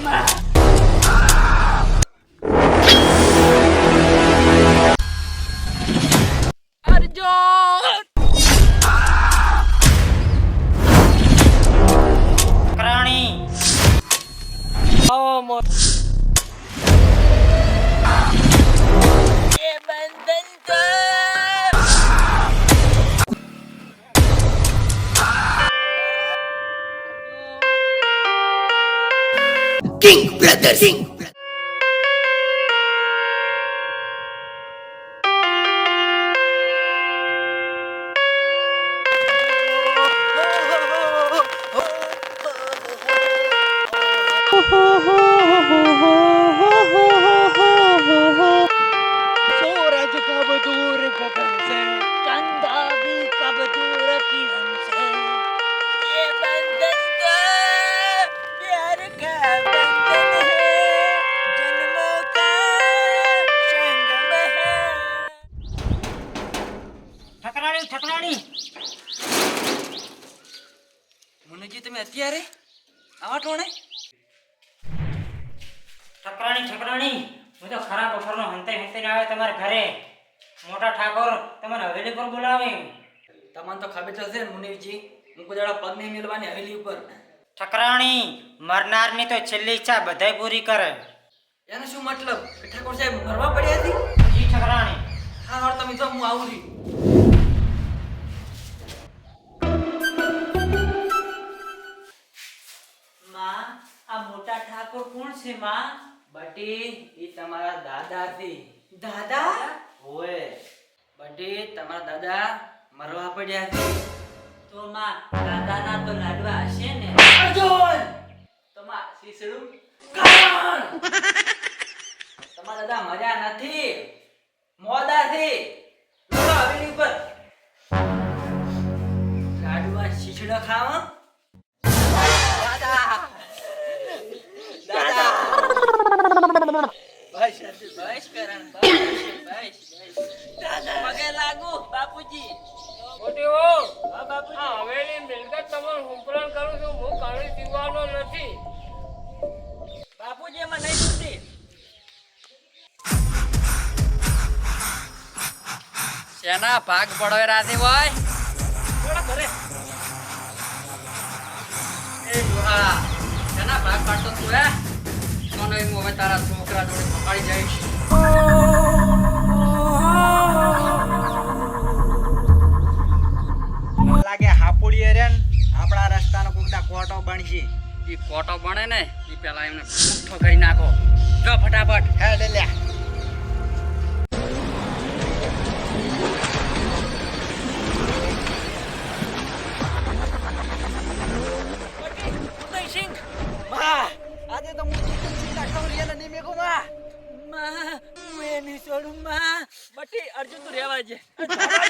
terima. Arjun. Oh, mau. Yeah, bandai. Sim, brother, sim. Sura de cabo duro, cabeça. ઠકરાણી. ઠકરાણી મુનજી તમે અત્યારે આવા ટોણે? ઠકરાણી ઠકરાણી હું તો ખરા બફરનો હંતે હંતે આવે તમારા ઘરે. મોટા ઠાકોર તમારે હવેલી પર બોલાવે તમને તો ખબર તો છે ને મુનીરજી હું કોઈ દાડા પગ નહીં મેળવાની હવેલી ઉપર. ઠકરાણી મરનારની તો છેલ્લી ઈચ્છા બધાય પૂરી કરે. એનો શું મતલબ? ઠાકોર સાહેબ મરવા પડ્યા હતી જી ઠકરાણી. હા તમે તો હું આવું રહ્યું માં બટી એ તમારા દાદા થી દાદા? ઓએ બટી તમારા દાદા મરવા પડ્યા છે. તો માં દાદાના તો લાડવા હશે ને? અર્જુન! તમાર શીસડું કાન બસ કરણ બસ બસ દાદા લાગુ બાપુજી મોટી હો આ હવેલી મિલકત તમને હુંકરણ કરું છું હું કાળી દીવાનો નથી બાપુજી એમાં નહીં છૂટી શેના ભાગ પડવે રાતે ભાઈ થોડા ઘરે એ શેના ભાગ પાડતો તું હે કોનો એમ તારા છોકરા જોડે પકડી જઈશ આપણા રસ્તાનો કોકદા કોટો બનશે. એ કોટો બને ને એ પેલા એમને પુઠ્ઠો કરી નાખો. જો ફટાફટ. હેડ લ્યા માં આજે તો હું ચિંતા ખબર એને નહીં મેકું માં માં હું એ નહીં છોડું માં. બટી અર્જુન તું રહેવા જે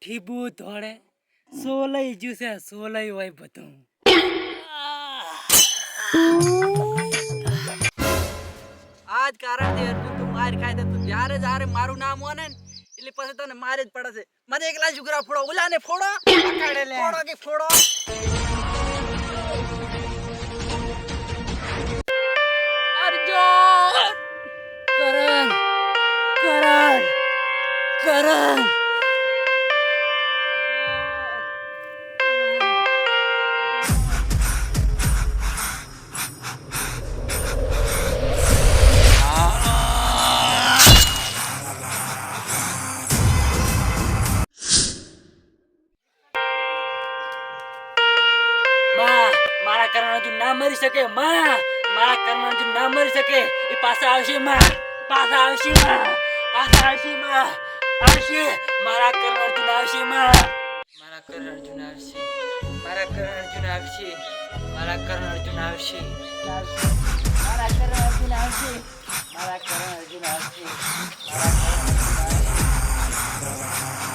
ઠીબુ ધોળે સોલઈ જ્યું છે સોલઈ હોય બધું. આજ કારણ છે અર્જુન તું માર ખાય તો તું જ્યારે જ્યારે મારું નામ હોય ને એટલે પછી તને મારે જ પડે છે. મને એકલા છોકરા ફોડો. ઓલાને ફોડો. ફોડો કે ફોડો. અર્જુન! કરણ! કરણ! કરણ! મરી શકે, માં. મારા કરણ અર્જુન ના મરી શકે, એ પાછા આવશે, માં. પાછા આવશે, માં. પાછા આવશે, માં. આવશે. મારા કરણ અર્જુન આવશે, માં. મારા કરણ અર્જુન આવશે. મારા કરણ અર્જુન આવશે. મારા કરણ અર્જુન આવશે. મારા કરણ અર્જુન આવશે. મારા કરણ અર્જુન આવશે. મારા કરણ અર્જુન આવશે.